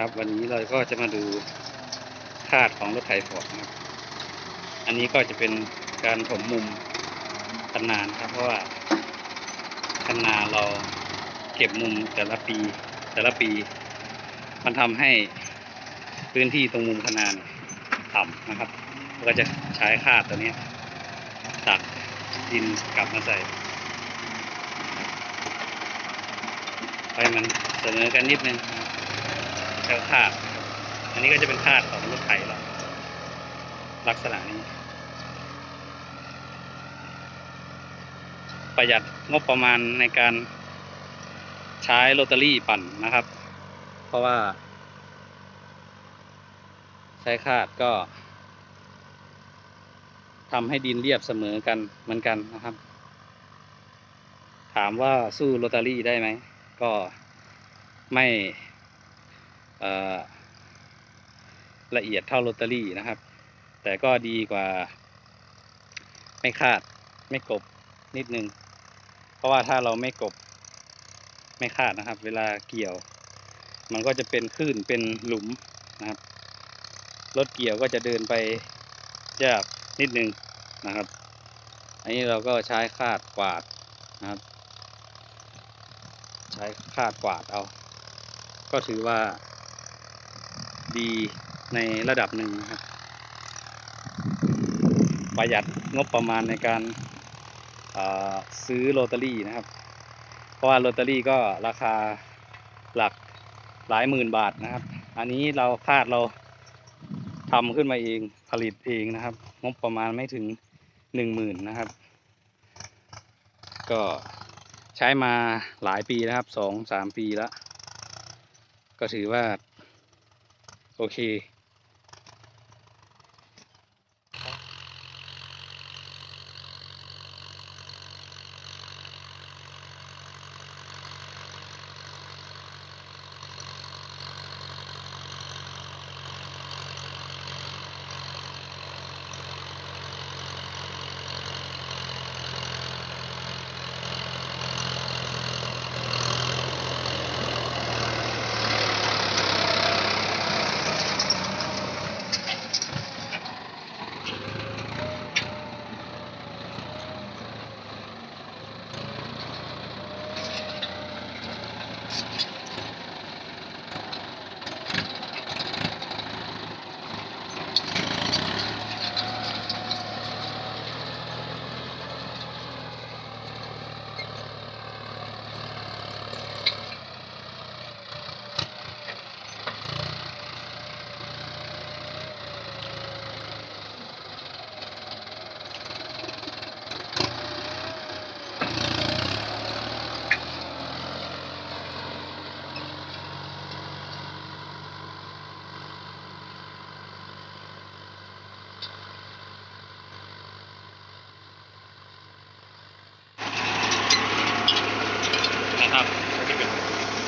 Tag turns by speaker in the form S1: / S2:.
S1: ครับ วันนี้เราก็จะมาดูคาดของรถไถฟอร์ดนะครับ อันนี้ก็จะเป็นการถมมุมคันนานครับ เพราะว่าคันนาเราเก็บมุมแต่ละปี แต่ละปี มันทำให้พื้นที่ตรงมุมคันนานี่ยต่ำนะครับเราก็จะใช้คาดตัวนี้ตักดินกลับมาใส่ให้มันเสมอกันนิดนึง แล้วคาดอันนี้ก็จะเป็นคาดของรถไถเราลักษณะนี้ ประหยัดงบประมาณในการใช้โรตารี่ปั่นนะครับ เพราะว่า ใช้คาดก็ทำให้ดินเรียบเสมอกันเหมือนกันนะครับ ถามว่าสู้โรตารี่ได้ไหม ก็ไม่ ละเอียดเท่าโรตารี่นะครับ แต่ก็ดีกว่า ไม่คาดไม่กบนิดนึง เพราะว่าถ้าเราไม่กบไม่คาดนะครับ เวลาเกี่ยว มันก็จะเป็นคลื่นเป็นหลุมนะครับรถเกี่ยวก็จะเดินไปยากนิดนึงนะครับ อันนี้เราก็ใช้คาดกวาดนะครับ ใช้คาดกวาดเอา ก็ถือว่า ดีในระดับหนึ่งนะครับ ประหยัดงบประมาณในการซื้อโรตารี่นะครับ เพราะว่าโรตารี่ก็ราคาหลักหลายหมื่นบาทนะครับ อันนี้เราคาดเราทำขึ้นมาเองผลิตเองนะครับ งบประมาณไม่ถึงหนึ่งหมื่นนะครับ ก็ใช้มาหลายปีนะครับสองสามปีแล้ว ก็ถือว่า โอเค นะครับ